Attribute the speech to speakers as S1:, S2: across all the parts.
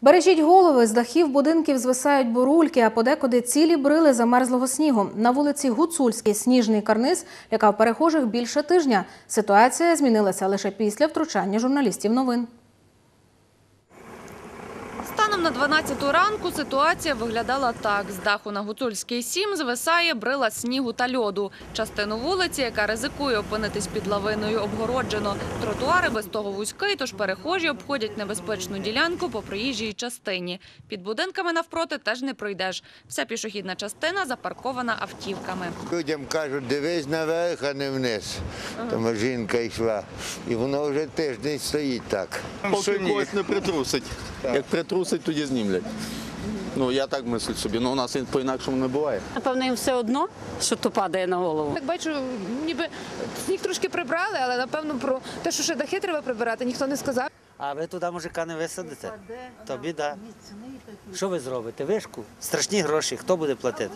S1: Бережіть голови, з дахів будинків звисають бурульки, а подекуди цілі брили замерзлого снігу. На вулиці Гуцульській сніжний карниз лякав перехожих більше тижня. Ситуація змінилася лише після втручання журналістів новин.
S2: Станом на 12 ранку ситуація виглядала так. З даху на Гуцульській 7 звисає брила снігу та льоду. Частину вулиці, яка ризикує опинитись під лавиною, обгороджено. Тротуари без того вузький, тож перехожі обходять небезпечну ділянку по проїжджій частині. Під будинками навпроти теж не пройдеш. Вся пішохідна частина запаркована автівками.
S3: Людям кажуть, дивись наверх, а не вниз. Там жінка йшла. І воно вже тиждень стоїть так.
S4: Поки когось не притрусить. Як притрусить, тоді знімлять. Ну, я так мислю собі, ну у нас по-інакшому не буває.
S5: Напевно, їм все одно, що то падає на голову.
S6: Так бачу, ніби сніг трошки прибрали, але напевно про те, що ще дахи треба прибирати, ніхто не сказав.
S7: А ви туди мужика не висадите? То біда. Що ви зробите? Вишку? Страшні гроші. Хто буде платити?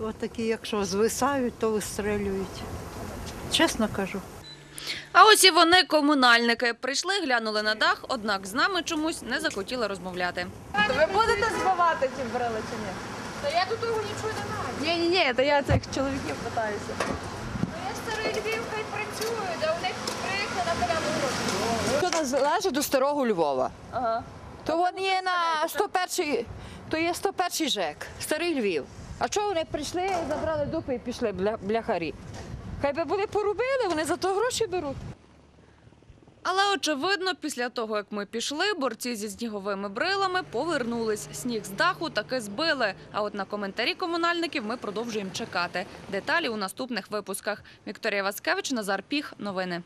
S8: От такі, якщо звисають, то вистрелюють. Чесно кажу.
S2: А ось і вони, комунальники. Прийшли, глянули на дах, однак з нами чомусь не захотіли розмовляти.
S6: Ви будете збивати ці брили чи ні? Та я до того нічого не маю. Ні, ні, ні, то я цих чоловіків питаюся. Ну я старий Львів, хай працюю, да у них приїхали на порядок гроші.
S9: Що належить до старого Львова.
S6: Ага.
S9: То він є на 101 то є 101 ЖЕК, старий Львів. А чого вони прийшли, забрали дупи і пішли бля, бляхарі? Хай би були порубили, вони за то гроші беруть.
S2: Але очевидно, після того, як ми пішли, борці зі сніговими брилами повернулись. Сніг з даху таки збили. А от на коментарі комунальників ми продовжуємо чекати. Деталі у наступних випусках. Вікторія Васкевич, Назар Піх. Новини.